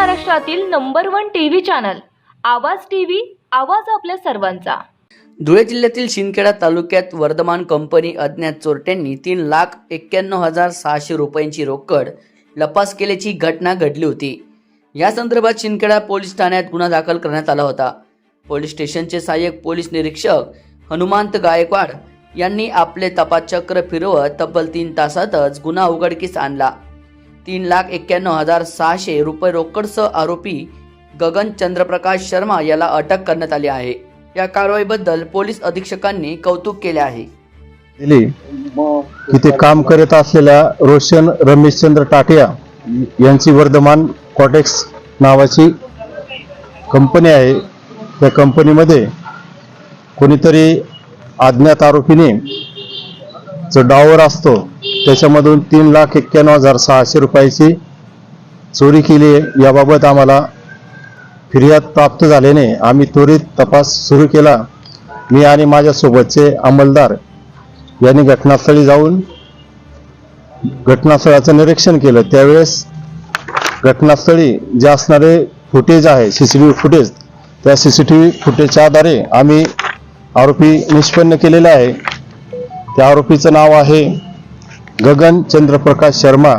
महाराष्ट्रातील number one TV channel Awaaz TV Awaaz आपल्या सर्वांचा. धुळे जिल्ह्यातील शिंदखेडा तालुक्यात वर्धमान कंपनी अज्ञात चोरट्यांनी तीन लाख एक्क्याण्णव हजार सहाशे रुपयांची रोकड लपास केल्याची घटना घडली होती. या संदर्भात शिंदखेडा पोलीस ठाण्यात गुन्हा दाखल करण्यात आला होता. पोलीस स्टेशनचे सहाय्यक पोलीस निरीक्षक हनुमंत गायकवाड यांनी आपले तपासचक्र फिरवत तब्बल तीन तासातच गुन्हा उघडकीस आणला. तीन लाख एक्क्याण्णव हजार सहाशे रुपये रोकडसह आरोपी गगन चंद्रप्रकाश शर्मा याला अटक करण्यात आली आहे. या कारवाईबद्दल पोलीस अधीक्षकांनी कौतुक केले आहे. दिली काम करत असलेल्या रोशन रमेशचंद्र टाटिया यांची वर्धमान कॉटेक्स नावाची कंपनी आहे. त्या कंपनीमध्ये कोणीतरी अज्ञात आरोपीने जो डावर असतो त्याच्यामधून तीन लाख एक्क्याण्णव हजार सहाशे रुपयाची चोरी केली आहे. याबाबत आम्हाला फिर्याद प्राप्त झाल्याने आम्ही त्वरित तपास सुरू केला. मी आणि माझ्यासोबतचे अंमलदार यांनी घटनास्थळी जाऊन घटनास्थळाचं निरीक्षण केलं. त्यावेळेस घटनास्थळी जे असणारे फुटेज आहे C C T V footage त्या सी सी टी व्ही फुटेजच्या आधारे आम्ही आरोपी निष्पन्न केलेले आहे. त्या आरोपीचं नाव आहे गगन चंद्रप्रकाश शर्मा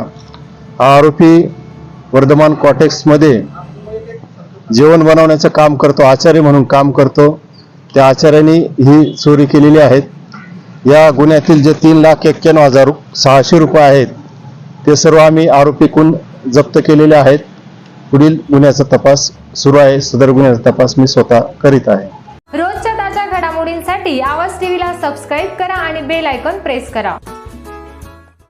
हा आरोपी वर्धमान कॉटेक्समध्ये जेवण बनवण्याचं काम करतो आचार्य म्हणून काम करतो. त्या आचार्याने ही चोरी केलेली आहेत. या गुन्ह्यातील जे तीन लाख एक्क्याण्णव हजार सहाशे रुपये आहेत ते सर्व आम्ही आरोपीकून जप्त केलेले आहेत. पुढील गुन्ह्याचा तपास सुरू आहे. सदर गुन्ह्याचा तपास मी स्वतः करीत आहे. रोजच्या ताज्या घडामोडींसाठी आवाज टीव्हीला सबस्क्राईब करा आणि बेल आयकॉन प्रेस करा.